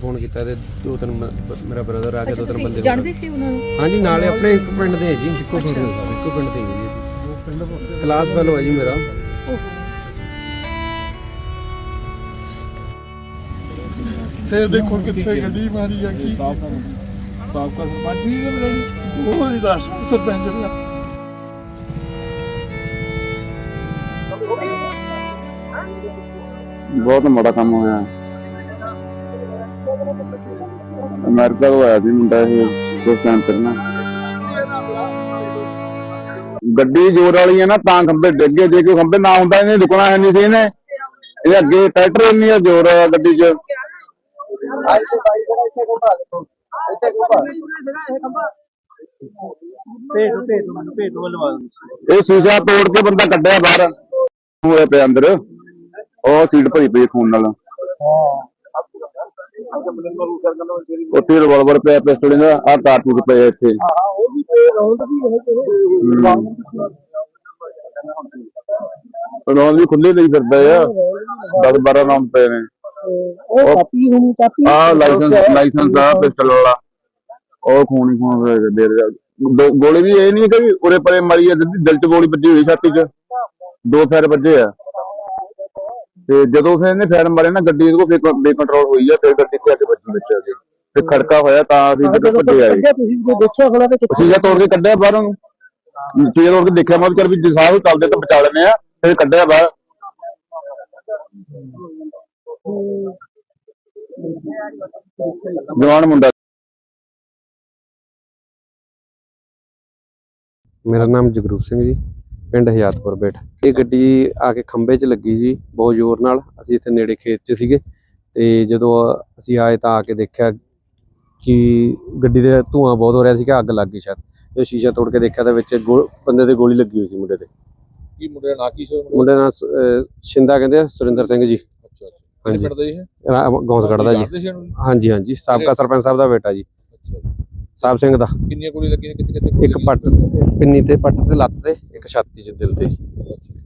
Phone ਕੀਤਾ ਤੇ ਦੋ ਤਿੰਨ ਮ- ਮੇਰਾ ਬ੍ਰਦਰ ਆ ਕੇ ਦੋ ਤਿੰਨ ਬੰਦੇ ਜਾਣਦੇ ਸੀ ਉਹਨਾਂ ਨੂੰ? ਹਾਂਜੀ ਨਾਲੇ ਆਪਣੇ ਇੱਕ ਪਿੰਡ ਦੇ ਹੈ ਜੀ ਇੱਕੋ ਪਿੰਡ ਦੇ ਇੱਕੋ ਪਿੰਡ ਦੇ ਹੈ ਜੀ ਕਲਾਸ ਫੈਲੋ ਹੈ ਜੀ ਮੇਰਾ। ਤੇ ਦੇਖੋ ਕਿੱਥੇ ਗੱਡੀ ਮਾਰੀ ਆ ਕੀ ਸਾਬਕਾ ਸਰਪੰਚ ਹੀ ਨੇ ਬਲੇਡੀ ਉਹ ਹੀ ਦੱਸ ਸਰਪੰਚ ਨੇ। ਬਹੁਤ ਮਾੜਾ ਕੰਮ ਹੋਇਆ। ਅਮਰੀਕਾ ਤੋਂ ਆਇਆ ਸੀ ਮੁੰਡਾ ਇਹ ਕੁਝ ਟਾਈਮ ਪਹਿਲਾਂ ਗੱਡੀ ਜ਼ੋਰ ਵਾਲੀ ਹੈ ਨਾ, ਤਾਂ ਖੰਭੇ ਡਿੱਗੇ ਜੇ ਕੋਈ ਖੰਭੇ ਨਾ ਹੁੰਦਾ, ਇਹਨੇ ਰੁਕਣਾ ਹੈ ਨਹੀਂ ਸੀ ਇਹਨੇ। ਇਹ ਅੱਗੇ ਟਰੈਕਟਰ ਨਹੀਂ ਜ਼ੋਰ ਆ ਗੱਡੀ 'ਚ। ਇਹ ਸ਼ੀਸ਼ਾ ਤੋੜ ਕੇ ਬੰਦਾ ਕੱਢਿਆ ਬਾਹਰ। ਹੋਇਆ ਪਿਆ ਅੰਦਰ। ਉਹ ਸੀਟ ਭਰੀ ਪਈ ਖੂਨ ਨਾਲ। ਉੱਥੇ ਰਿਵਾਲਵਰ ਪਿਆ ਪਿਸਟਲ ਦਾ ਆ ਕਾਰਤੂਸ ਪਏ ਆ ਇੱਥੇ। ਰੌਂਦ ਵੀ ਖੁੱਲੇ ਲਈ ਫਿਰਦਾ ਆ। 10 12 ਨਾਮ ਪਏ ਨੇ। ਉਹ ਕਾਪੀ ਹੁਣ ਕਾਪੀ ਆ ਲਾਇਸੈਂਸ ਲਾਇਸੈਂਸ ਆ ਪਿਸਟਲ ਵਾਲਾ। ਉਹ ਖੂਨ ਖੂਨ ਦੇ ਦੋ- ਗੋਲੀ ਵੀ ਇਹ ਨਹੀਂ ਕਿ ਉਰੇ ਪਰੇ ਮਾਰੀ ਆ ਦਿਲ 'ਚ ਗੋਲੀ ਵੱਜੀ ਹੋਈ ਛਾਤੀ 'ਚ। ਦੋ ਫੈਰ ਵੱਜੇ ਆ। ਤੇ ਜਦੋਂ ਫਿਰ ਇਹਨੇ ਫੈਰ ਮਾਰੇ ਨਾ ਗੱਡੀ ਇਹਦੇ ਕੋਲ ਬੇਕੰਟਰੋਲ ਹੋਈ ਆ ਫਿਰ ਗੱਡੀ ਤੇ ਆ ਕੇ ਵੱਜੀ ਵਿੱਚ ਆ ਕੇ। ਤੇ ਖੜਕਾ ਹੋਇਆ ਤਾਂ ਅਸੀਂ ਜਦੋਂ ਭੱਜੇ ਆਏ। ਤੁਸੀਂ ਕੋਈ ਦੇਖਿਆ ਹੋਣਾ ਤੇ ਸੀਗਾ ਤੋੜ ਕੇ ਕੱਢਿਆ ਬਾਹਰੋਂ ਸੀਗਾ ਤੋੜ ਕੇ ਦੇਖਿਆ ਮੈਂ ਚੱਲ ਵੀ ਜੇ ਸਾਹ ਚੱਲਦੇ ਤਾਂ ਬਚਾ ਲੈਨੇ ਆ ਫਿਰ ਕੱਢਿਆ ਬਾਹਰ। ਜਵਾਨ ਮੁੰਡਾ। ਮੇਰਾ ਨਾਮ ਜਗਰੂਪ ਸਿੰਘ ਜੀ। ਪਿੰਡ ਹਯਾਤਪੁਰ ਬੇਟ। ਇਹ ਗੱਡੀ ਆ ਕੇ ਖੰਭੇ 'ਚ ਲੱਗੀ ਜੀ ਬਹੁਤ ਜ਼ੋਰ ਨਾਲ। ਅਸੀਂ ਇੱਥੇ ਨੇੜੇ ਖੇਤ 'ਚ ਸੀਗੇ ਤੇ ਜਦੋਂ ਅਸੀਂ ਆਏ ਤਾਂ ਆ ਕੇ ਦੇਖਿਆ ਕਿ ਗੱਡੀ ਦੇ ਧੂਆਂ ਬਹੁਤ ਹੋ ਰਿਹਾ ਸੀ ਕਿ ਅੱਗ ਲੱਗ ਗਈ ਸ਼ਾਇਦ। ਜਦੋਂ ਸ਼ੀਸ਼ਾ ਤੋੜ ਕੇ ਦੇਖਿਆ ਤਾਂ ਵਿੱਚ ਬੰਦੇ ਦੇ ਗੋਲੀ ਲੱਗੀ ਹੋਈ ਸੀ ਮੁੰਡੇ ਦੇ। ਕੀ ਮੁੰਡੇ ਦਾ ਨਾਂ ਕੀ ਸੀ ਮੁੰਡੇ ਦਾ? ਨਾਂ ਸ਼ਿੰਦਾ ਕਹਿੰਦੇ ਆ ਸੁਰਿੰਦਰ ਸਿੰਘ ਜੀ। ਅੱਛਾ ਹਾਂਜੀ। ਪਿੰਡ ਦਾ ਜੀ। ਜੀ? ਹਾਂਜੀ ਹਾਂਜੀ। ਸਾਬਕਾ ਸਰਪੰਚ ਸਾਹਿਬ ਦਾ ਬੇਟਾ ਜੀ। ਅੱਛਾ ਜੀ। ਸਾਹਿਬ ਸਿੰਘ ਦਾ। ਕਿੰਨੀਆਂ ਗੋਲੀ ਲੱਗੀਆਂ ਕਿੱਥੇ ਕਿੱਥੇ ਗੋਲੀ ਇੱਕ ਲੱਗੀ? ਪੱਟ ਪਿੰਨੀ ਤੇ ਪੱਟ ਤੇ ਲੱਤ ਤੇ ਇੱਕ ਛਾਤੀ 'ਚ ਦਿਲ ਤੇ।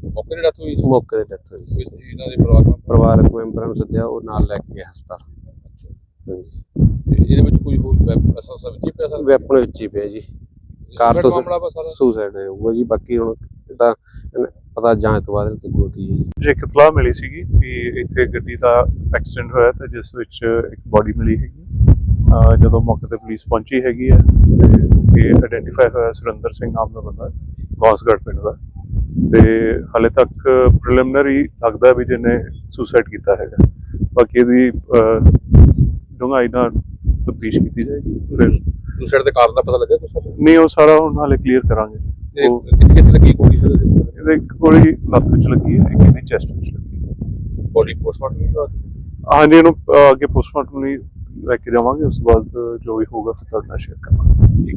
ਮੌਕੇ ਤੇ ਡੈਥ ਹੋਈ ਸੀ? ਮੌਕੇ ਤੇ ਡੈਥ ਹੋਈ ਸੀ। ਇਸ ਜੀ ਇਹਨਾਂ ਦੇ ਪਰਿਵਾਰ ਮੈਂਬਰ ਪਰਿਵਾਰਕ ਮੈਂਬਰਾਂ ਨੂੰ ਸੱਦਿਆ ਉਹ ਨਾਲ ਲੈ ਕੇ ਹਸਪਤਾਲ। ਹਾਂਜੀ। ਤੇ ਇਹਦੇ ਵਿੱਚ ਕੋਈ ਹੋਰ ਵੈਪ- ਅਸਲ ਹੀ ਪਿਆ ਸਰ? ਵੈਪਨ ਵਿੱਚ ਹੀ ਪਿਆ ਜੀ। ਕਾਰ ਤੋਂ ਮਾਮਲਾ ਵਾ ਸਾਰਾ? ਸੁਸਾਈਡ ਹੋਊਗਾ ਜੀ। ਬਾਕੀ ਹੁਣ ਇਹ ਤਾਂ ਪਤਾ ਜਾਂਚ ਤੋਂ ਬਾਅਦ ਲੱਗੂਗਾ ਕੀ ਹੈ ਜੀ। ਜੇ ਇੱਕ ਇਤਲਾਹ ਮਿਲੀ ਸੀਗੀ ਕਿ ਇੱਥੇ ਗੱਡੀ ਦਾ ਐਕਸੀਡੈਂਟ ਹੋਇਆ ਤੇ ਜਿਸ ਵਿੱਚ ਇੱਕ ਬਾਡੀ ਮਿਲੀ ਹੈਗੀ। ਜਦੋਂ ਮੌਕੇ ਤੇ ਪੁਲਿਸ ਪਹੁੰਚੀ ਹੈਗੀ ਹੈ ਤੇ ਇਹ ਆਇਡੈਂਟੀਫਾਈ ਹੋਇਆ ਸੁਰਿੰਦਰ ਸਿੰਘ ਨਾਮ ਦਾ ਬੰਦਾ ਗੌਸਗੜ ਪਿੰਡ ਦਾ। ਤੇ ਹਾਲੇ ਤੱਕ ਪ੍ਰੀਲਿਮਿਨਰੀ ਲੱਗਦਾ ਵੀ ਜਿਹਨੇ ਸੁਸਾਈਡ ਕੀਤਾ ਹੈਗਾ। ਬਾਕੀ ਇਹਦੀ ਡੂੰਘਾਈ ਨਾਲ ਤਫਤੀਸ਼ ਕੀਤੀ ਜਾਏਗੀ। ਫਿਰ ਸੁਸਾਈਡ ਦੇ ਕਾਰਨ ਦਾ ਪਤਾ ਲੱਗਿਆ ਸਰ ਨਹੀਂ ਉਹ ਸਾਰਾ ਹੁਣ ਹਾਲੇ ਕਲੀਅਰ ਕਰਾਂਗੇ। ਕਿੱਥੇ ਕਿੱਥੇ ਲੱਗੀ ਗੋਲੀ ਸਰ? ਇਹਦੇ ਇੱਕ ਗੋਲੀ ਲੱਤ ਵਿੱਚ ਲੱਗੀ ਹੈ ਇੱਕ ਇਹਦੀ ਚੈਸਟ ਵਿੱਚ ਲੱਗੀ ਹੈ। ਬੋਡੀ ਪੋਸਟਮਾਰਟਮ ਨਹੀਂ ਕਰਾ ਹਾਂਜੀ ਇਹਨੂੰ ਅੱਗੇ ਪੋਸਟਮਾਰਟਮ ਲਈ ਲੈ ਕੇ ਜਾਵਾਂਗੇ ਉਸ ਤੋਂ ਬਾਅਦ ਜੋ ਵੀ ਹੋਊਗਾ ਫਿਰ ਤੁਹਾਡੇ ਨਾਲ ਸ਼ੇਅਰ ਕਰਾਂਗੇ।